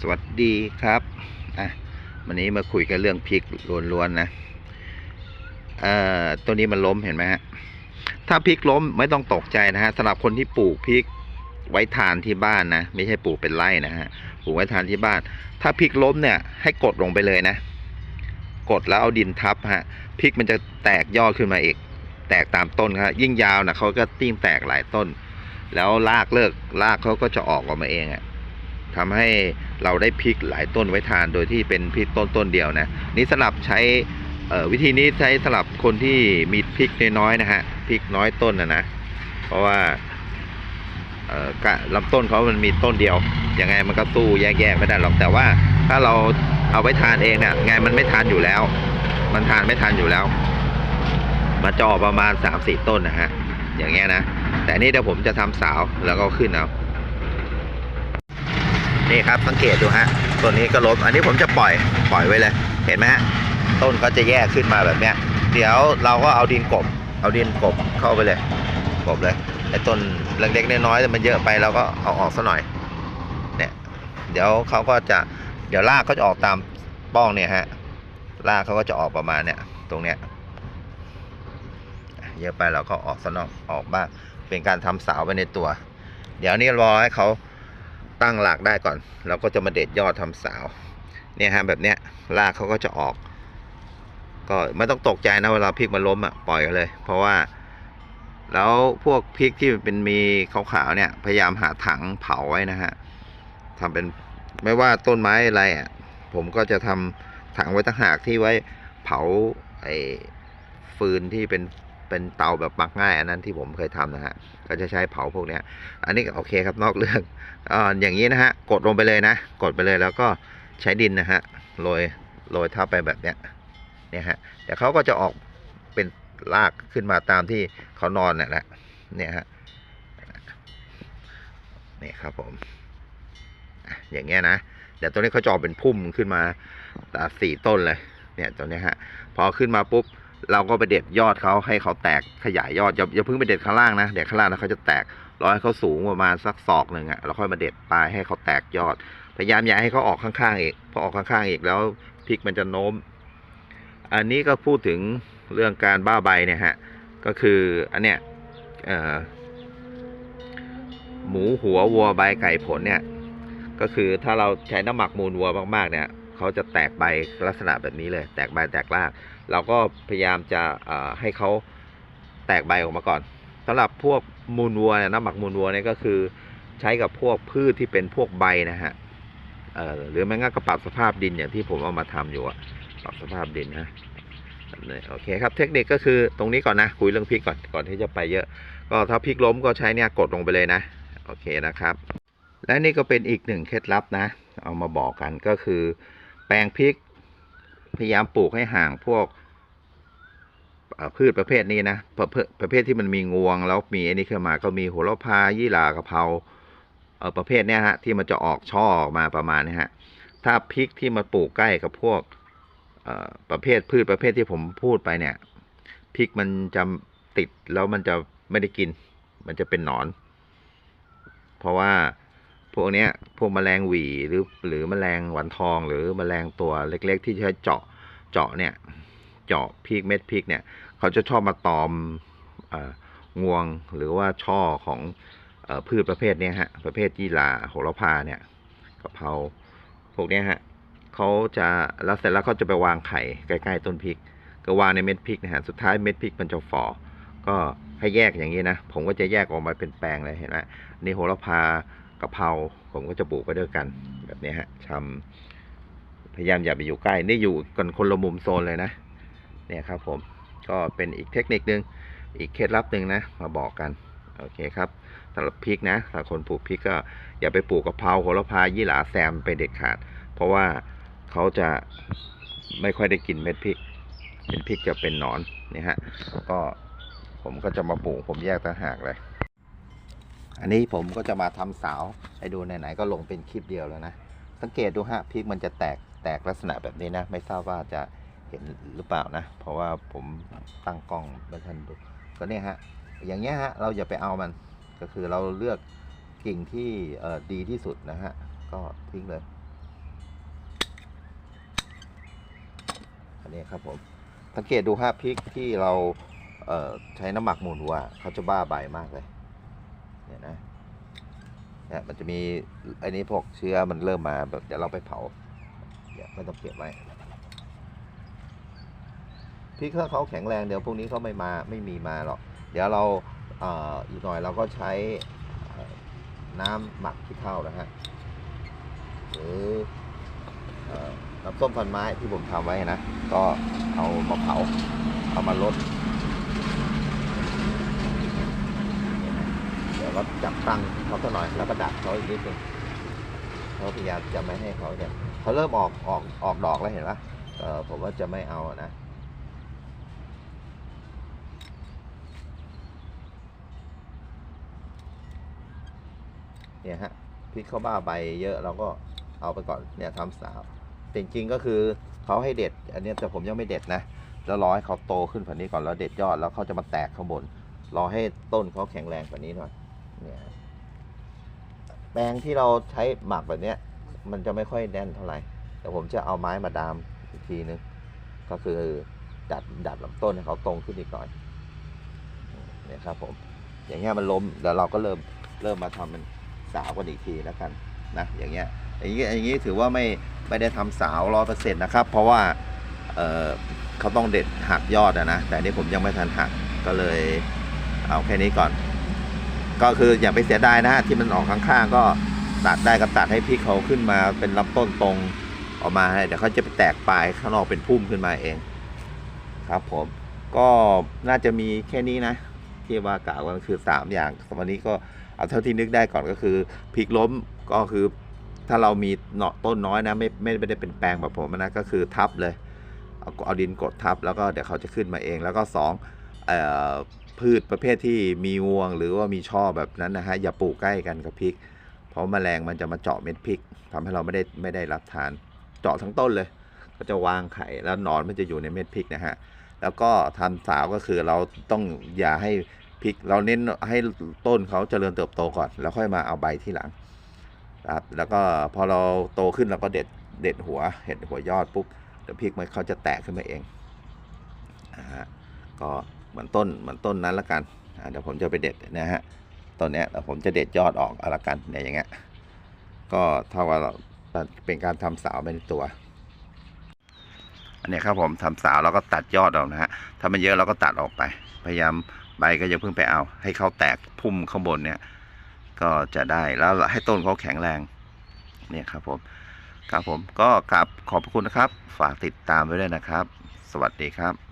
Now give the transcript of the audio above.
สวัสดีครับอะวันนี้มาคุยกันเรื่องพริกล้วนๆนะเอ่อตัวนี้มันล้มเห็นไหมฮะถ้าพริกล้มไม่ต้องตกใจนะฮะสำหรับคนที่ปลูกพริกไว้ทานที่บ้านนะไม่ใช่ปลูกเป็นไร่นะฮะปลูกไว้ทานที่บ้าน ถ้าพริกล้มเนี่ย ให้กดลงไปเลยนะ กดแล้วเอาดินทับฮะพริกมันจะแตกยอดขึ้นมาอีก แตกตามต้นครับยิ่งยาวนะเขาก็ติ้งแตกหลายต้น แล้วรากเลิกรากเขาก็จะออกออกมาเองอะ ทำให้เราได้พริกหลายต้นไว้ทานโดยที่เป็นพริกต้นต้นเดียวนะนี่สำหรับใช้วิธีนี้ใช้สำหรับคนที่มีพริกน้อยๆนะฮะพริกน้อยต้นนะนะเพราะว่าลำต้นเขามันมีต้นเดียวยังไงมันก็สู้แยกๆไม่ได้หรอกแต่ว่าถ้าเราเอาไว้ทานเองเนี่ยไงมันไม่ทานอยู่แล้ว มันทานไม่ทานอยู่แล้วมันจะออกประมาณ3าสี่ต้นนะฮะอย่างเงี้ยนะแต่นี่เดี๋ยวผมจะทำสาวแล้วก็ขึ้นเอา นี่ครับสังเกตดูฮะตัวนี้ก็ล้มอันนี้ผมจะปล่อยปล่อยไว้เลย เห็นไหมฮะต้นก็จะแยกขึ้นมาแบบเนี้ย เดี๋ยวเราก็เอาดินกบ เอาดินกบเข้าไปเลยกบเลยไอ้ต้นเล็กๆน้อยๆแต่มันเยอะไปเราก็เอาออกซะหน่อยเนี่ยเดี๋ยวเขาก็จะเดี๋ยวรากเขาจะออกตามป้องเนี่ยฮะรากเขาก็จะออกประมาณเนี้ยตรงเนี้ยเยอะไปเราก็ออกซะนอกออกบ้างเป็นการทำสาวไปในตัว เดี๋ยวนี้รอให้เขา ตั้งหลักได้ก่อน เราก็จะมาเด็ดยอดทำสาว เนี่ยฮะแบบเนี้ยรากเขาก็จะออก ก็ไม่ต้องตกใจนะเวลาพริกมันล้มอะปล่อยกันเลย เพราะว่า แล้วพวกพริกที่เป็นมีขาวๆเนี่ย พยายามหาถังเผาไว้นะฮะทำเป็นไม่ว่าต้นไม้อะไรอะ ผมก็จะทำถังไว้ต่างหากที่ไว้เผาไอ้ฟืนที่เป็น เป็นเตาแบบมักง่าย อันนั้นที่ผมเคยทำนะฮะก็จะใช้เผาพวกเนี้ยอันนี้โอเคครับนอกเรื่องอ่าอย่างนี้นะฮะกดลงไปเลยนะ กดไปเลยแล้วก็ใช้ดินนะฮะโรยโรยทับไปแบบเนี้ยเนี่ยฮะเดี๋ยวเขาก็จะออกเป็นรากขึ้นมาตามที่เขานอนน่ะแหละเนี่ยฮะนี่ครับผมอย่างเงี้ยนะเดี๋ยวตัวนี้เขาจะออกเป็นพุ่มขึ้นมาสี่ต้นเลยเนี่ยตัวนี้ฮะพอขึ้นมาปุ๊บ เราก็ไปเด็ดยอดเขาให้เขาแตกขยายยอดอย่าอย่าเพิ่งไปเด็ดข้างล่างนะเด็ดข้างล่างแล้วเขาจะแตกรอให้เขาสูงประมาณสักศอกหนึ่งอะ่ะเราค่อยมาเด็ดปลายให้เขาแตกยอด พยายามอย่าให้เขาออกข้างๆอีกพอออกข้างๆอีกแล้วพริกมันจะโน้ม อันนี้ก็พูดถึงเรื่องการบ้าใบเนี่ยฮะก็คืออันเนี้ยหมูหัววัวใบไก่ผลเนี่ย ก็คือถ้าเราใช้น้ำหมักมูลวัวมากๆเนี่ย เขาจะแตกใบลักษณะแบบนี้เลย แตกใบแตกราก เราก็พยายามจะให้เขาแตกใบออกมาก่อนสำหรับพวกมูลวัวเนี่ยน้ำหมักมูลวัวเนี่ยก็คือใช้กับพวกพืชที่เป็นพวกใบนะฮะหรือแม้งั้นก็ปรับสภาพดินอย่างที่ผมเอามาทำอยู่อะปรับสภาพดินนะโอเคครับเทคนิคก็คือตรงนี้ก่อนนะคุยเรื่องพริกก่อนก่อนที่จะไปเยอะ ก็ถ้าพริกล้มก็ใช้เนี่ยกดลงไปเลยนะโอเคนะครับ และนี่ก็เป็นอีกหนึ่งเคล็ดลับนะ เอามาบอกกันก็คือ แปลงพริก พยายามปลูกให้ห่างพวกพืชประเภทนี้นะประเภทประเภทที่มันมีงวง แล้วมีอันนี้ขึ้นมาก็มีโหระพายี่หร่ากะเพราเออประเภทเนี้ยฮะที่มันจะออกช่อออกมาประมาณนี้ฮะถ้าพริกที่มาปลูกใกล้กับพวกเอ่อประเภทพืชประเภทที่ผมพูดไปเนี่ยพริกมันจะติดแล้วมันจะไม่ได้กิน มันจะเป็นหนอน เพราะว่า วกเนี้ยพวกแมลงหวีหรือหรือแมลงหวันทองหรือแมลงตัวเล็ก ๆ ที่ใช้เจาะเจาะเนี่ยเจาะพริกเม็ดพริกเนี่ยเขาจะชอบมาตอมองวงหรือว่าช่อของอพืชประเภทนี้ฮะประเภทยี่หร่าโหระพาเนี่ยกะเพราพวกนี้ฮะเขาจะแล้วเสร็จแล้วเขาจะไปวางไข่ใกล้ๆต้นพริก ก็วางในเม็ดพริกนะฮะสุดท้ายเม็ดพริกมันจะฝ่อก็ให้แยกอย่างนี้นะ ผมก็จะแยกออกมาเป็นแปลงเลยเห็นไหมนี่โหระพา กะเพราผมก็จะปลูกไปด้วยกันแบบนี้ฮะชำพยายามอย่าไปอยู่ใกล้ นี่อยู่กันคนละมุมโซนเลยนะ เนี่ยครับผม ก็เป็นอีกเทคนิคนึง อีกเคล็ดลับหนึ่งนะ มาบอกกัน โอเคครับสำหรับพริกนะถ้าคนปลูกพริกก็อย่าไปปลูกกะเพราโหระพายี่หร่าแซมไปเด็ดขาด เพราะว่าเขาจะไม่ค่อยได้กินเม็ดพริก เป็นพริกจะเป็นหนอนนี่ฮะ ก็ผมก็จะมาปลูกผมแยกต่างหากเลย อันนี้ผมก็จะมาทำเสาให้ดูไหนๆก็ลงเป็นคลิปเดียวแล้วนะ สังเกตดูฮะพริกมันจะแตกแตกลักษณะแบบนี้นะ ไม่ทราบว่าจะเห็นหรือเปล่านะ เพราะว่าผมตั้งกล้องไม่ทันดูก็เนี่ยฮะอย่างเงี้ยฮะเราอย่าไปเอามันก็คือเราเลือกกิ่งที่ดีที่สุดนะฮะก็ทิ้งเลย อันนี้ครับผมสังเกตดูฮะพริกที่เราใช้น้ำหมักหมูลวัวเขาจะบ้าใบามากเลย เนี่ยนะเนี่ยมันจะมีไอ้นี้พวกเชื้อมันเริ่มมาแบบเดี๋ยวเราไปเผาเดี๋ยวไม่ต้องเก็บไว้พริกถ้าเขาแข็งแรงเดี๋ยวพวกนี้เขาไม่มาไม่มีมาหรอกเดี๋ยวเราเอ่ออีกหน่อยเราก็ใช้น้ำหมักขี้เถ้านะฮะหรือเอ่อน้ำส้มฟันไม้ที่ผมทำไว้นะ ก็เอามาเผา เอามาลด เดี๋ยว ก็จับตั้งเขาสักหน่อยแล้วก็ดักเขาอีกนิดนึงเขาพยายามจะไม่ให้เขาเนี่ยเขาเริ่มออกออกออกดอกแล้วเห็นปะเออผมว่าจะไม่เอานะเนี่ยฮะพริกเขาบ้าใบเยอะเราก็เอาไปก่อนเนี่ยทำสาวจริงๆก็คือเขาให้เด็ด อันนี้แต่ผมยังไม่เด็ดนะแล้วรอให้เขาโตขึ้นกว่านี้ก่อนแล้วเด็ดยอดแล้วเขาจะมาแตกข้างบนรอให้ต้นเขาแข็งแรงกว่านี้หน่อย เนี่ยแปลงที่เราใช้หมักแบบเนี้ย มันจะไม่ค่อยแน่นเท่าไหร่แต่ผมจะเอาไม้มาดามอีกทีนึงก็คือดัดดัดลำต้นให้เขาตรงขึ้นอีกหน่อยเนี่ยครับ ผม อย่างเงี้ยมันล้มเดี๋ยวเราก็เริ่มเริ่มมาทำเป็นสาวกันอีกทีแล้วกันนะอย่างเงี้ยอย่างงี้อย่างงี้ถือว่าไม่ไม่ได้ทำสาวร้อยเปอร์เซ็นต์นะครับ เพราะว่าเออเขาต้องเด็ดหักยอดอะนะแต่นนี่ผมยังไม่ทันหักก็เลยเอาแค่นี้ก่อน ก็คืออย่าไปเสียดายนะฮะที่มันออกข้างๆก็ตัดได้ก็ตัดให้พี่เขาขึ้นมาเป็นลำต้นตรงออกมาให้เดี๋ยวเขาจะไปแตกปลายข้างนอกเป็นพุ่มขึ้นมาเอง ครับผมก็น่าจะมีแค่นี้นะ ที่ว่ากล่าวกันคือ 3 อย่างวันนี้ก็เอาเท่าที่นึกได้ก่อนก็คือพลิกล้มก็คือถ้าเรามีเนาะต้นน้อยนะไม่ไม่ได้เป็นแปลงแบบผมนะก็คือทับเลยเอาเอาดินกดทับแล้วก็เดี๋ยวเขาจะขึ้นมาเองแล้วก็สองเอ่อ พืชประเภทที่มีงวง หรือว่ามีช่อแบบนั้นนะฮะอย่าปลูกใกล้กันกับพริก เพราะแมลงมันจะมาเจาะเม็ดพริกทำให้เราไม่ได้ไม่ได้รับทาน เจาะทั้งต้นเลย ก็จะวางไข่แล้วหนอนมันจะอยู่ในเม็ดพริกนะฮะแล้วก็ทำสาวก็คือเราต้องอย่าให้พริก เราเน้นให้ต้นเขาเจริญเติบโตก่อน แล้วค่อยมาเอาใบที่หลังครับแล้วก็พอเราโตขึ้นเราก็เด็ดเด็ดหัวเห็ดหัวยอดปุ๊บเดี๋ยวพริกมันเขาจะแตกขึ้นมาเองอ่าฮะก็ เหมือนต้นเหมือนต้นนั้นละกันเดี๋ยวผมจะไปเด็ดนะฮะต้นนี้ยแล้วผมจะเด็ดยอดออกละกันเนี่ยอย่างเงี้ยก็เท่ากับเป็นการทำสาวไปในตัว อันนี้ครับผมทำสาวแล้วก็ตัดยอดออกนะฮะถ้ามันเยอะเราก็ตัดออกไป พยายามใบก็อย่าเพิ่งไปเอา ให้เขาแตกพุ่มข้างบนเนี่ยก็จะได้แล้วให้ต้นเขาแข็งแรงเนี่ยครับผมครับผมก็กราบขอบพระคุณนะครับ ฝากติดตามไว้ด้วยนะครับ สวัสดีครับ